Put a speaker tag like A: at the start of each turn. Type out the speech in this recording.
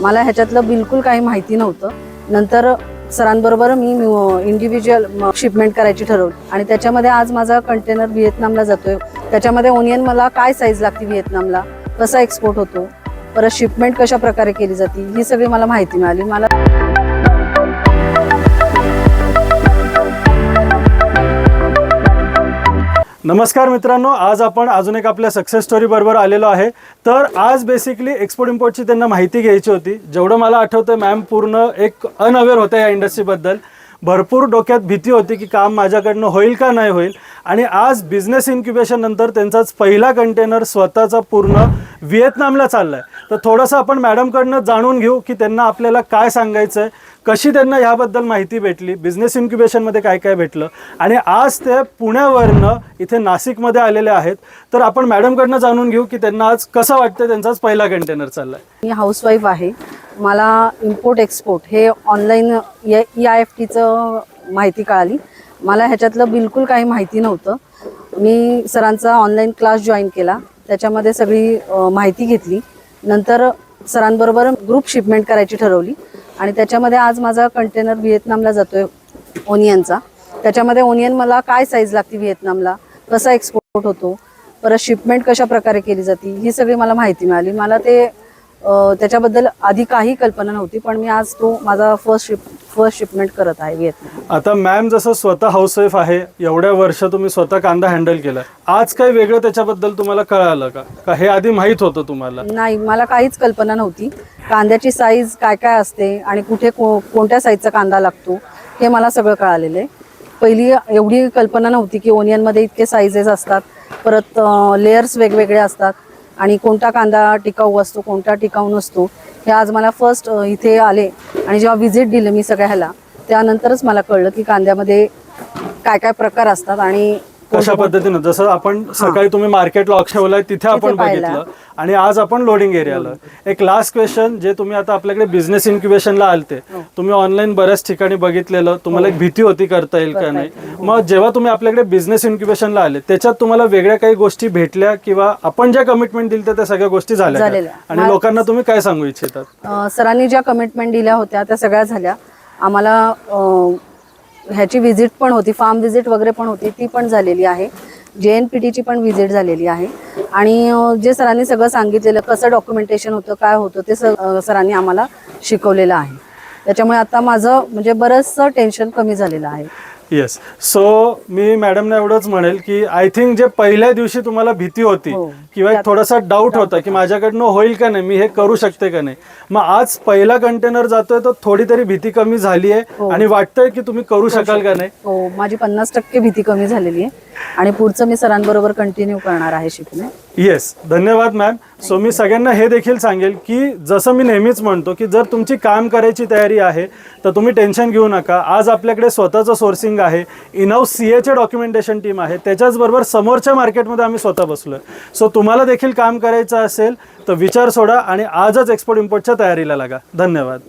A: मला ह्याच्यातलं बिलकुल काही माहिती नव्हतं. नंतर सरांबरोबर मी इंडिव्हिज्युअल शिपमेंट करायची ठरवली. आणि त्याच्यामध्ये आज माझा कंटेनर व्हिएतनामला जातोय. त्याच्यामध्ये ओनियन मला काय साईज लागते व्हिएतनामला? कसा एक्सपोर्ट होतो? परत शिपमेंट कशा प्रकारे केली जाते? ही सगळी मला माहिती मिळाली. मला
B: नमस्कार मित्रांनो आज आपण अजून एक आपल्या सक्सेस स्टोरी बरोबर आलेलो आहे. तर आज बेसिकली एक्सपोर्ट इम्पोर्टची त्यांना माहिती घ्यायची होती. जेवढं मला आठवतं मॅम पूर्ण एक अनअवेअर होत्या या इंडस्ट्रीबद्दल भरपूर डोक्यात भीती होती की काम माझ्याकडनं होईल का नाही होईल. आणि आज बिझनेस इन्क्युबेशन नंतर त्यांचाच पहिला कंटेनर स्वतःचा पूर्ण व्हिएतनामला चाललाय. आहे तर थोडंसं आपण मॅडमकडनं जाणून घेऊ की त्यांना आपल्याला काय सांगायचं आहे कशी त्यांना ह्याबद्दल माहिती भेटली बिझनेस इन्क्युबेशनमध्ये काय काय भेटलं आणि आज ते पुण्यावरनं इथे नाशिकमध्ये आलेले आहेत. तर आपण मॅडमकडनं जाणून घेऊ की त्यांना आज कसं वाटतं त्यांचाच पहिला कंटेनर चालला आहे
A: मी हाऊसवाईफ आहे. मला इम्पोर्ट एक्सपोर्ट हे ऑनलाईन ई आय एफ टीचं माहिती कळाली. मला ह्याच्यातलं बिलकुल काही माहिती नव्हतं. मी सरांचा ऑनलाईन क्लास जॉईन केला. त्याच्यामध्ये सगळी माहिती घेतली. नंतर सरांबरोबर ग्रुप शिपमेंट करायची ठरवली. आणि त्याच्यामध्ये आज माझा कंटेनर व्हिएतनामला जातोय ओनियनचा. त्याच्यामध्ये ओनियन मला काय साईज लागते व्हिएतनामला? कसा एक्सपोर्ट होतो? परत शिपमेंट कशा प्रकारे केली जाते? ही सगळी मला माहिती मिळाली. मला ते त्याच्याबद्दल आधी काही कल्पना नव्हती पण मी आज तो माझा फर्स्ट शिप फर्स्ट शिपमेंट करत आहे व्हिएतनाम
B: आता मॅम जसं स्वतः हाऊसवाईफ आहे एवढ्या वर्ष तुम्ही स्वतः कांदा हँडल केला. आज काही वेगळं त्याच्याबद्दल तुम्हाला कळालं का? का हे आधी माहीत होतं तुम्हाला?
A: नाही मला काहीच कल्पना नव्हती. कांद्याची साईज काय काय असते आणि कुठे को कोणत्या साईजचा कांदा लागतो हे मला सगळं कळालेलं आहे. पहिली एवढी कल्पना नव्हती की ओनियनमध्ये इतके साईजेस असतात. परत लेयर्स वेगवेगळे असतात. आणि कोणता कांदा टिकाऊ असतो कोणता टिकाऊ नसतो हे आज मला फर्स्ट इथे आले. आणि जेव्हा व्हिजिट दिलं मी सगळ्या ह्याला त्यानंतरच मला कळलं की कांद्यामध्ये काय काय प्रकार असतात आणि
B: कशा पद्धतीनं? जसं आपण सकाळी तुम्ही मार्केटला लॉक ठेवलाय तिथे आपण. बघितलं. आणि आज आपण लोडिंग एरियाला एक लास्ट क्वेश्चन जे तुम्ही आता आपल्याकडे बिझनेस इन्क्युबेशनला आलते. तुम्ही ऑनलाईन बऱ्याच ठिकाणी बघितलेलं. तुम्हाला एक भीती होती करता येईल का नाही? मग जेव्हा तुम्ही आपल्याकडे बिझनेस इन्क्युबेशनला आले त्याच्यात तुम्हाला वेगळ्या काही गोष्टी भेटल्या किंवा आपण ज्या कमिटमेंट दिली त्या सगळ्या गोष्टी झाल्या. आणि लोकांना तुम्ही काय सांगू इच्छितात?
A: सरांनी ज्या कमिटमेंट दिल्या होत्या त्या सगळ्या झाल्या. आम्हाला ह्याची व्हिजिट पण होती फार्म व्हिजिट वगैरे पण होती ती पण झालेली आहे. जे एन पी टीची पण व्हिजिट झालेली आहे. आणि जे सरांनी सगळं सांगितलेलं कसं डॉक्युमेंटेशन होतं काय होतं ते स सरांनी आम्हाला शिकवलेलं आहे. त्याच्यामुळे आता माझं म्हणजे बरंचसं टेन्शन कमी झालेलं आहे.
B: येस सो मी मॅडमना एवढंच म्हणेल की आय थिंक जे पहिल्या दिवशी तुम्हाला भीती होती
A: हो.
B: किंवा एक थोडासा डाऊट होता की माझ्याकडनं होईल का नाही मी हे करू शकते का नाही. मग आज पहिला कंटेनर जातोय तर थोडी तरी भीती कमी झाली आहे
A: हो.
B: आणि वाटतंय की तुम्ही करू शकाल का नाही.
A: हो माझी पन्नास टक्के भीती कमी झालेली आहे आणि पुढचं मी सरांबरोबर कंटिन्यू करणार आहे शिकणे.
B: येस धन्यवाद मॅम सो मी सगळ्यांना हे देखील सांगेल की जसं मी नेहमीच म्हणतो की जर तुमची काम करायची तयारी आहे तर तुम्ही टेन्शन घेऊ नका. आज आपल्याकडे स्वतःचं सोर्सिंग आहे. इनहाऊस सी एचे डॉक्युमेंटेशन टीम आहे. त्याच्याचबरोबर समोरच्या मार्केटमध्ये आम्ही स्वतः बसलो आहे सो तुम्हाला देखील काम करायचं असेल तर विचार सोडा आणि आजच एक्सपोर्ट इम्पोर्टच्या तयारीला लागा. धन्यवाद.